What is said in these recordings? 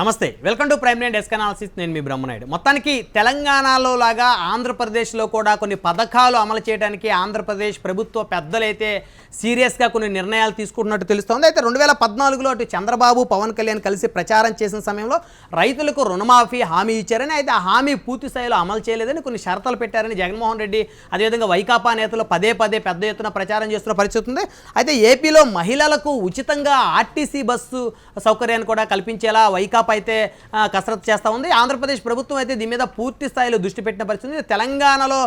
నమస్తే welcome to prime line desk నేను మీ బ్రహ్మనాయుడు. మొత్తానికి తెలంగాణలో లాగా ఆంధ్రప్రదేశ్లో కూడా కొన్ని పథకాలు అమలు చేయడానికి ఆంధ్రప్రదేశ్ ప్రభుత్వ పెద్దలైతే సీరియస్గా కొన్ని నిర్ణయాలు తీసుకుంటున్నట్టు తెలుస్తోంది. అయితే రెండు వేల పద్నాలుగులో అటు చంద్రబాబు పవన్ కళ్యాణ్ కలిసి ప్రచారం చేసిన సమయంలో రైతులకు రుణమాఫీ హామీ ఇచ్చారని అయితే ఆ హామీ పూర్తి స్థాయిలో అమలు చేయలేదని కొన్ని షరతులు పెట్టారని జగన్మోహన్ రెడ్డి అదేవిధంగా వైకాపా నేతలు పదే పదే పెద్ద ఎత్తున ప్రచారం చేస్తున్న పరిస్థితి ఉంది. అయితే ఏపీలో మహిళలకు ఉచితంగా ఆర్టీసీ బస్సు సౌకర్యాన్ని కూడా కల్పించేలా వైకాపా అయితే కసరత్తు చేస్తూ ఉంది. ఆంధ్రప్రదేశ్ ప్రభుత్వం అయితే దీని మీద పూర్తి స్థాయిలో దృష్టి పెట్టిన పరిస్థితి తెలంగాణలో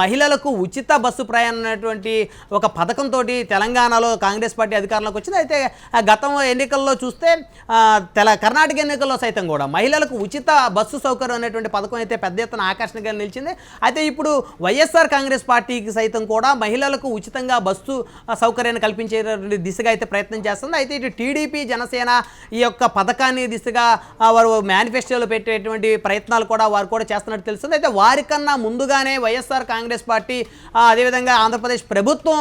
మహిళలకు ఉచిత బస్సు ప్రయాణం అనేటువంటి ఒక పథకంతో తెలంగాణలో కాంగ్రెస్ పార్టీ అధికారంలోకి వచ్చింది. అయితే గతం ఎన్నికల్లో చూస్తే తెల కర్ణాటక ఎన్నికల్లో సైతం కూడా మహిళలకు ఉచిత బస్సు సౌకర్యం అనేటువంటి పథకం అయితే పెద్ద ఎత్తున ఆకర్షణగా నిలిచింది. అయితే ఇప్పుడు వైఎస్ఆర్ కాంగ్రెస్ పార్టీకి సైతం కూడా మహిళలకు ఉచితంగా బస్సు సౌకర్యాన్ని కల్పించే దిశగా అయితే ప్రయత్నం చేస్తుంది. అయితే ఇటు టీడీపీ జనసేన ఈ యొక్క పథకాన్ని దిశగా వారు మేనిఫెస్టోలో పెట్టేటువంటి ప్రయత్నాలు కూడా వారు కూడా చేస్తున్నట్టు తెలుస్తుంది. అయితే వారికన్నా ముందుగానే వైఎస్ఆర్ కాంగ్రెస్ పార్టీ అదేవిధంగా ఆంధ్రప్రదేశ్ ప్రభుత్వం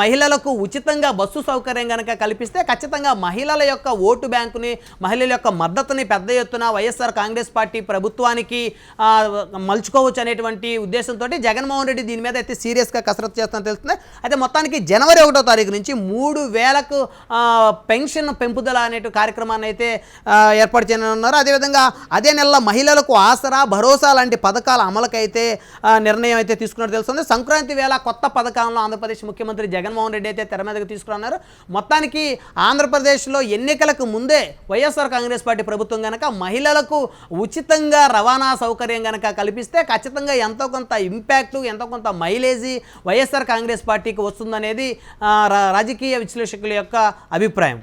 మహిళలకు ఉచితంగా బస్సు సౌకర్యం కనుక కల్పిస్తే ఖచ్చితంగా మహిళల యొక్క ఓటు బ్యాంకుని మహిళల యొక్క మద్దతుని పెద్ద ఎత్తున వైఎస్ఆర్ కాంగ్రెస్ పార్టీ ప్రభుత్వానికి మలుచుకోవచ్చు అనేటువంటి ఉద్దేశంతో జగన్మోహన్ రెడ్డి దీని మీద అయితే సీరియస్గా కసరత్తు చేస్తున్నట్టు తెలుస్తుంది. అయితే మొత్తానికి జనవరి ఒకటో తారీఖు నుంచి మూడు వేలకు పెన్షన్ పెంపుదల అనే కార్యక్రమాన్ని అయితే ఏర్పాటు చేయనున్నారు అదేవిధంగా అదే నెలలో మహిళలకు ఆసరా భరోసా లాంటి పథకాల అమలుకైతే నిర్ణయం అయితే తీసుకున్నట్టు తెలుస్తుంది. సంక్రాంతి వేళ కొత్త పథకాలను ఆంధ్రప్రదేశ్ ముఖ్యమంత్రి జగన్మోహన్ రెడ్డి అయితే తెర మీదకి తీసుకున్నారు మొత్తానికి ఆంధ్రప్రదేశ్లో ఎన్నికలకు ముందే వైఎస్ఆర్ కాంగ్రెస్ పార్టీ ప్రభుత్వం కనుక మహిళలకు ఉచితంగా రవాణా సౌకర్యం కనుక కల్పిస్తే ఖచ్చితంగా ఎంతో కొంత ఇంపాక్ట్ ఎంతో కొంత మైలేజీ వైఎస్ఆర్ కాంగ్రెస్ పార్టీకి వస్తుందనేది రా- రాజకీయ విశ్లేషకుల యొక్క అభిప్రాయం.